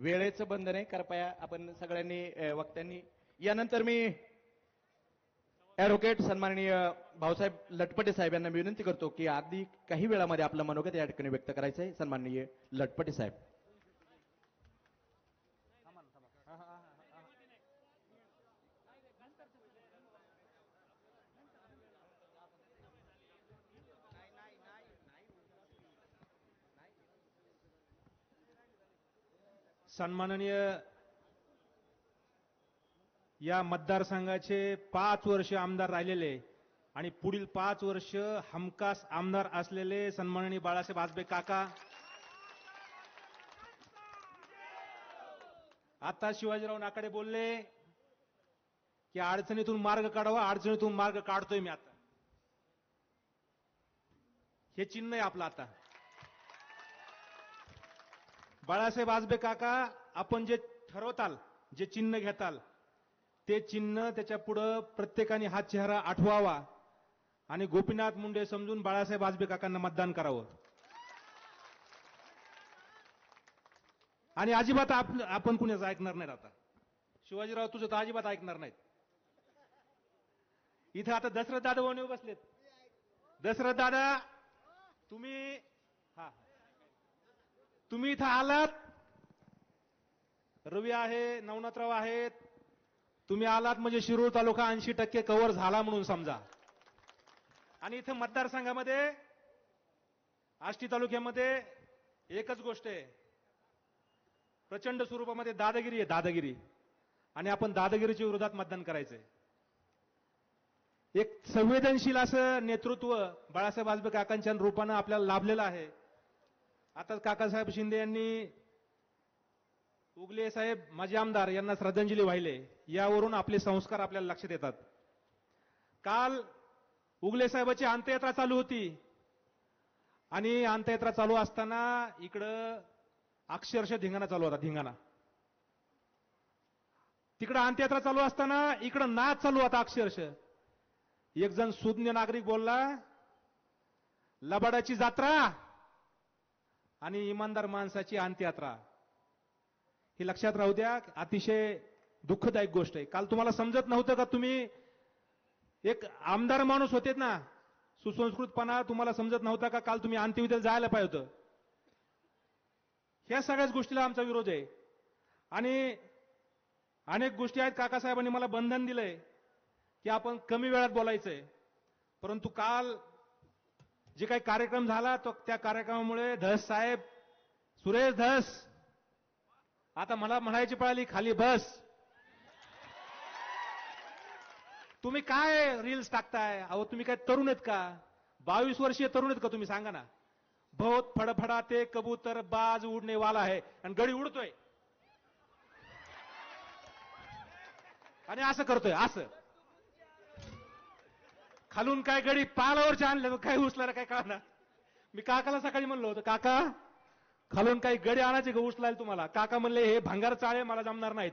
वेळेचं बंधन आहे कृपया आपण सगळ्यांनी वक्त्यांनी. यानंतर मी ॲडव्होकेट सन्माननीय भाऊसाहेब लटपटे साहेब यांना विनंती करतो की अगदी काही वेळामध्ये आपलं मनोगत या ठिकाणी व्यक्त करायचं आहे सन्माननीय लटपटे साहेब. सन्माननीय या मतदारसंघाचे पाच वर्ष आमदार राहिलेले आणि पुढील पाच वर्ष हमखास आमदार असलेले सन्माननीय बाळासाहेब आजबे काका. आता शिवाजीराव नाकडे बोलले की अडचणीतून मार्ग काढावा अडचणीतून मार्ग काढतोय मी आता. हे चिन्ह आहे आपलं आता. बाळासाहेब आजबे काका आपण जे ठरवताल जे चिन्ह घेताल ते चिन्ह त्याच्या पुढं प्रत्येकाने हा चेहरा आठवावा आणि गोपीनाथ मुंडे समजून बाळासाहेब आजबे काकांना मतदान करावं. आणि अजिबात आपण कुणाचं ऐकणार नाहीत आता. शिवाजीराव तुझं तर अजिबात ऐकणार नाहीत. इथं आता दशरथ दादा वणीवर बसलेत. दशरथ दादा तुम्ही हा. तुम्ही इथं आलात. रवी आहे नवनाथराव आहेत. तुम्ही आलात म्हणजे शिरूर तालुका ऐंशी टक्के कव्हर झाला म्हणून समजा. आणि इथं मतदारसंघामध्ये आष्टी तालुक्यामध्ये एकच गोष्ट आहे. प्रचंड स्वरूपामध्ये दादागिरी आहे दादागिरी. आणि आपण दादागिरीच्या विरोधात मतदान करायचंय. एक संवेदनशील असं नेतृत्व बाळासाहेब आजबे काकांच्या रूपानं आपल्याला लाभलेलं आहे. आता काकासाहेब शिंदे यांनी उगले साहेब माजी आमदार यांना श्रद्धांजली वाहिले. यावरून आपले संस्कार आपल्याला लक्षात येतात. काल उगले साहेबाची अंत्ययात्रा चालू होती. आणि अंत्ययात्रा चालू असताना इकडं अक्षरशः धिंगाणा चालू होता धिंगाणा. तिकडं अंत्ययात्रा चालू असताना इकडं नाच चालू होता अक्षरशः. एक जण सुज्ञ नागरिक बोलला लबाडाची जात्रा आणि इमानदार माणसाची अंत्ययात्रा. ही लक्षात राहू द्या अतिशय दुःखदायक गोष्ट आहे. काल तुम्हाला समजत नव्हतं का तुम्ही? एक आमदार माणूस होतेत ना सुसंस्कृतपणा तुम्हाला समजत नव्हता का काल तुम्ही अंत्यविधीला जायला पाहिजे होतं? ह्या सगळ्याच गोष्टीला आमचा विरोध आहे. आणि अनेक गोष्टी आहेत काकासाहेबांनी मला बंधन दिलंय की आपण कमी वेळात बोलायचंय. परंतु काल जे काही कार्यक्रम झाला तो त्या कार्यक्रमामुळे धस साहेब सुरेश धस आता मला म्हणायची पळाली खाली बस. तुम्ही काय रील्स टाकताय? अहो तुम्ही काय तरुण आहेत का? बावीस वर्षीय तरुण आहेत का तुम्ही? सांगा ना. बहुत फडफडा ते कबूतर बाज उडणे वाला आहे. आणि गडी उडतोय. आणि असं करतोय असं. खालून काय गडी पालावरच्या आणलं काय उचलायला काय कळणार? मी काकाला सकाळी म्हणलो होतं काका खालून काही गडी आणायचे का उचलायला तुम्हाला? काका म्हणले हे भंगार चाळे मला जमणार नाहीत.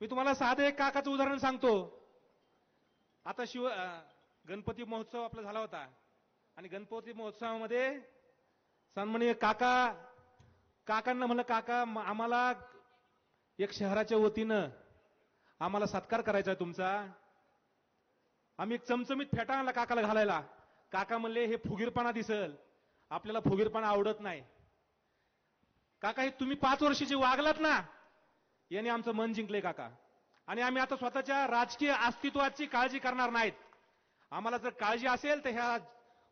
मी तुम्हाला साधं एक काकाचं उदाहरण सांगतो. आता शिव गणपती महोत्सव आपला झाला होता. आणि गणपती महोत्सवामध्ये सन्माननीय काका काकांना म्हणलं काका आम्हाला एक शहराच्या वतीनं आम्हाला सत्कार करायचा आहे तुमचा. आम्ही एक चमचमीत फेटा आणला काकाला घालायला. काका म्हणले हे फुगीरपणा दिसल. आपल्याला फुगीरपणा आवडत नाही. काका हे तुम्ही पाच वर्षाची वागलात ना याने आमचं मन जिंकले काका. आणि आम्ही आता स्वतःच्या राजकीय अस्तित्वाची काळजी करणार नाहीत. आम्हाला जर काळजी असेल तर ह्या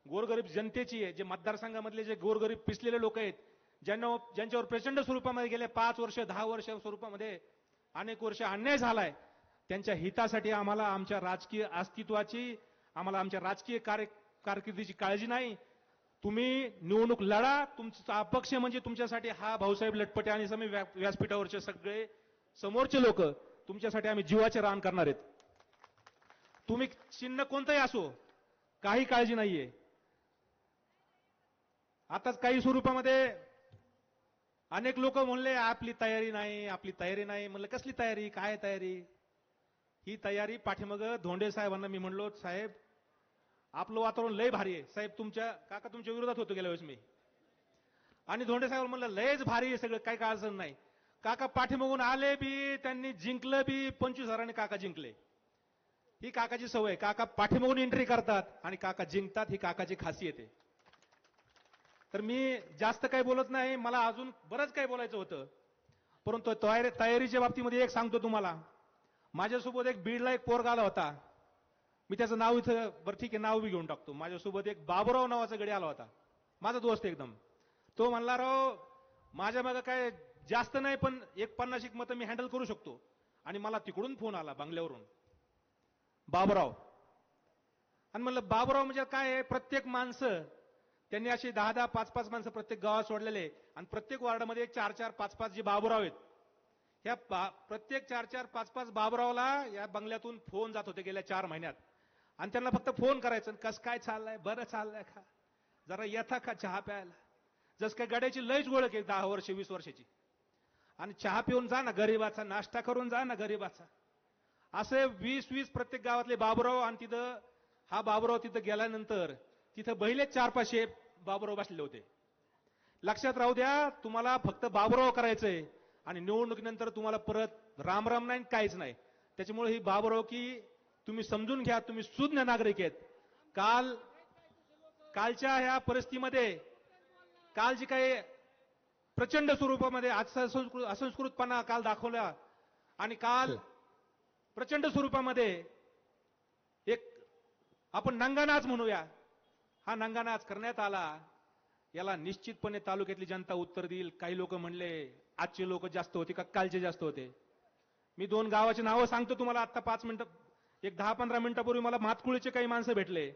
गोरगरीब जनतेची आहे जे मतदारसंघामधले जे गोरगरीब पिसलेले लोक आहेत ज्यांना ज्यांच्यावर प्रचंड स्वरूपामध्ये गेले पाच वर्ष दहा वर्ष स्वरूपामध्ये अनेक वर्ष अन्याय झालाय त्यांच्या हितासाठी आम्हाला आमच्या राजकीय अस्तित्वाची आम्हाला आमच्या राजकीय कार्य कारकिर्दीची काळजी नाही. तुम्ही निवडणूक लढा तुमचा अपक्ष म्हणजे तुमच्यासाठी हा भाऊसाहेब लटपटे आणि समी व्यासपीठावरचे सगळे समोरचे लोक तुमच्यासाठी आम्ही जीवाचे रान करणार आहेत. तुम्ही चिन्ह कोणतंही असो काही काळजी नाहीये. आताच काही स्वरूपामध्ये अनेक लोक म्हणले आपली तयारी नाही आपली तयारी नाही. म्हणलं कसली तयारी? काय तयारी? ही तयारी पाठीमाग धोंडे साहेबांना मी म्हणलो साहेब आपलं वातावरण लय भारी आहे. साहेब तुमच्या काका तुमच्या विरोधात होतो गेल्या वेळेस मी. आणि धोंडे साहेब म्हणलं लयच भारी आहे सगळं काही काय अडचण नाही. काका पाठीमागून आले बी त्यांनी जिंकलं बी पंचवीस हजारांनी काका जिंकले. ही काकाची सवय काका पाठीमागून एंट्री करतात आणि काका जिंकतात ही काकाची खासियत आहे. तर मी जास्त काही बोलत नाही मला अजून बरंच काही बोलायचं होतं. परंतु तयारी तयारीच्या बाबतीमध्ये एक सांगतो तुम्हाला. माझ्यासोबत एक बीडला एक पोरगा आला होता. मी त्याचं नाव इथं बरं ठीक आहे नाव बी घेऊन टाकतो. माझ्यासोबत एक बाबुराव नावाचा गडी आला होता. माझा दोस्त एकदम. तो म्हणला राव माझ्या मागं काय जास्त नाही पण एक पन्नास एक मतं मी हँडल करू शकतो. आणि मला तिकडून फोन आला बंगल्यावरून. बाबुराव. आणि म्हणलं बाबुराव म्हणजे काय आहे? प्रत्येक माणसं त्यांनी अशी दहा दहा पाच पाच माणसं प्रत्येक गावात सोडलेले आणि प्रत्येक वॉर्डामध्ये चार चार पाच पाच जे बाबुराव आहेत ह्या बा- प्रत्येक चार चार पाच पाच बाबरावला या बंगल्यातून फोन जात होते गेल्या चार महिन्यात. आणि त्यांना फक्त फोन करायचं कस काय चाललंय? बरं चाललंय का? जरा येता का चहा प्यायला? जस काय गड्याची लयच गोळ आहे दहा वर्ष वीस वर्षाची. आणि चहा पिऊन जा ना गरीबाचा नाश्ता करून जा ना गरीबाचा. असे वीस वीस प्रत्येक गावातले बाबुराव आणि तिथं हा बाबुराव तिथं गेल्यानंतर तिथं बहिले चार पाचशे बाबुराव बसलेले होते. लक्षात राहू द्या तुम्हाला फक्त बाबुराव करायचंय. आणि निवडणुकीनंतर तुम्हाला परत राम राम नाही काहीच नाही. त्याच्यामुळे ही बाबुराव की तुम्ही समजून घ्या तुम्ही सुज्ञ नागरिक आहेत. काल कालच्या ह्या परिस्थितीमध्ये काल जी काही प्रचंड स्वरूपामध्ये आज असंस्कृत असंस्कृतपणा काल दाखवला आणि काल प्रचंड स्वरूपामध्ये एक आपण नंगानाच म्हणूया. हा नंगानाच करण्यात आला. याला निश्चितपणे तालुक्यातली जनता उत्तर देईल. काही लोक म्हणले आजचे लोक जास्त होते का कालचे जास्त होते? मी दोन गावाची नावं सांगतो तुम्हाला आता पाच मिनिटं एक दहा पंधरा मिनिटापूर्वी मला मातकुळीचे काही माणसं भेटले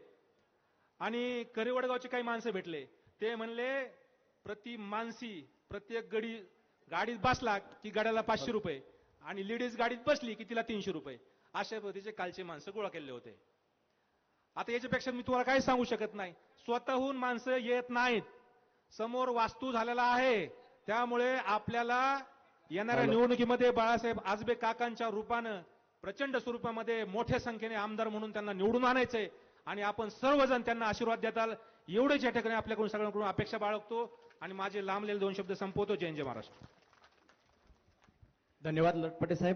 आणि करिवडगावचे काही माणसं भेटले. ते म्हणले प्रति मानसी प्रत्येक गडी गाडीत बसला की गाड्याला पाचशे रुपये आणि लेडीज गाडीत बसली की तिला तीनशे रुपये. अशा पद्धतीचे कालचे माणसं गोळा केले होते. आता याच्यापेक्षा मी तुम्हाला काही सांगू शकत नाही. स्वतःहून माणसं येत नाहीत. समोर वास्तू झालेला आहे. त्यामुळे आपल्याला येणाऱ्या. निवडणुकीमध्ये बाळासाहेब आजबे काकांच्या रूपानं प्रचंड स्वरूपामध्ये मोठ्या संख्येने आमदार म्हणून त्यांना निवडून आणायचंय. आणि आपण सर्वजण त्यांना आशीर्वाद देताल. एवढेच या ठिकाणी आपल्याकडून सगळ्यांकडून अपेक्षा बाळगतो. आणि माझे लांबलेले दोन शब्द संपवतो. जय जय महाराष्ट्र. धन्यवाद लटपटे साहेब.